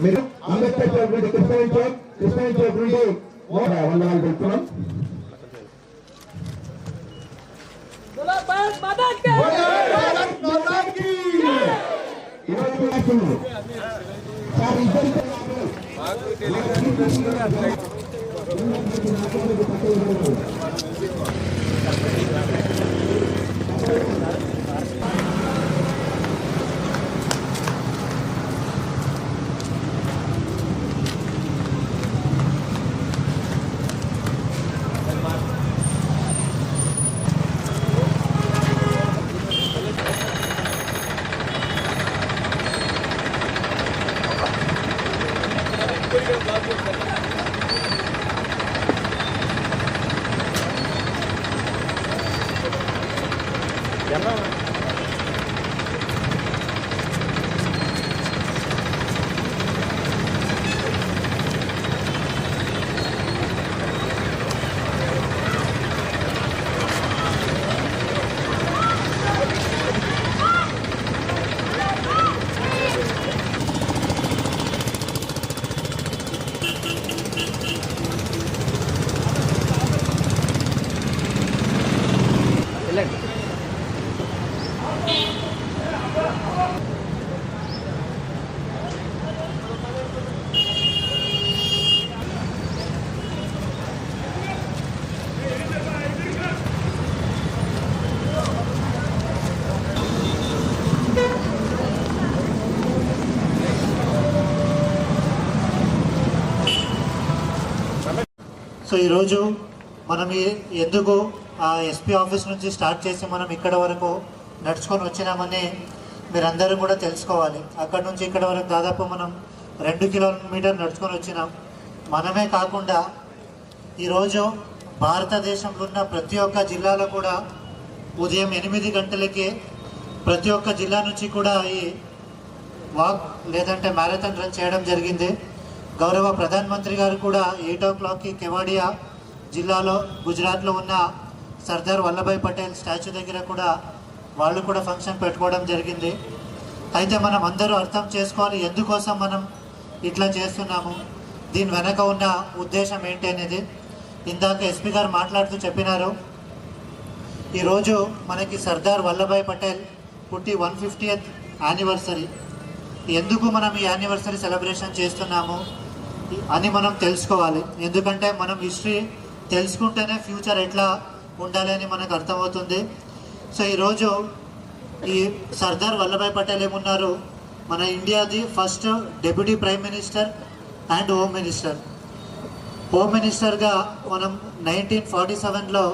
మీరు అంబేద్కర్ చౌక్ నుండి కృష్ణ చౌక్ కృష్ణ చౌక్ నుండి వందనాలు పెడుతున్నాం మాకు తెలియదు 山は。సో ఈరోజు మనం ఎందుకు ఆ ఎస్పీ ఆఫీస్ నుంచి స్టార్ట్ చేసి మనం ఇక్కడ వరకు నడుచుకొని వచ్చినామని మీరందరూ కూడా తెలుసుకోవాలి. అక్కడ నుంచి ఇక్కడ వరకు దాదాపు మనం రెండు కిలోమీటర్ నడుచుకొని వచ్చినాం. మనమే కాకుండా ఈరోజు భారతదేశంలో ఉన్న ప్రతి ఒక్క జిల్లాలో కూడా ఉదయం ఎనిమిది గంటలకి ప్రతి ఒక్క జిల్లా నుంచి కూడా ఈ వాక్ లేదంటే మ్యారథాన్ రన్ చేయడం జరిగింది. గౌరవ ప్రధానమంత్రి గారు కూడా ఎయిట్ ఓ క్లాక్కి కెవాడియా జిల్లాలో గుజరాత్లో ఉన్న సర్దార్ వల్లభాయ్ పటేల్ స్టాచ్యూ దగ్గర కూడా వాళ్ళు కూడా ఫంక్షన్ పెట్టుకోవడం జరిగింది. అయితే మనం అందరూ అర్థం చేసుకోవాలి ఎందుకోసం మనం ఇట్లా చేస్తున్నాము. దీని వెనక ఉన్న ఉద్దేశం ఏంటి అనేది ఇందాక ఎస్పీ గారు మాట్లాడుతూ చెప్పినారు. ఈరోజు మనకి సర్దార్ వల్లభాయ్ పటేల్ పుట్టి వన్ ఫిఫ్టీయత్ యానివర్సరీ. ఎందుకు మనం ఈ యానివర్సరీ సెలబ్రేషన్ చేస్తున్నాము అని మనం తెలుసుకోవాలి. ఎందుకంటే మనం హిస్టరీ తెలుసుకుంటేనే ఫ్యూచర్ ఎట్లా ఉండాలి అని మనకు అర్థమవుతుంది. సో ఈరోజు ఈ సర్దార్ వల్లభాయ్ పటేల్ ఏమున్నారు? మన ఇండియాది first deputy prime minister and home minister home మినిస్టర్గా మనం నైన్టీన్ ఫార్టీ సెవెన్లో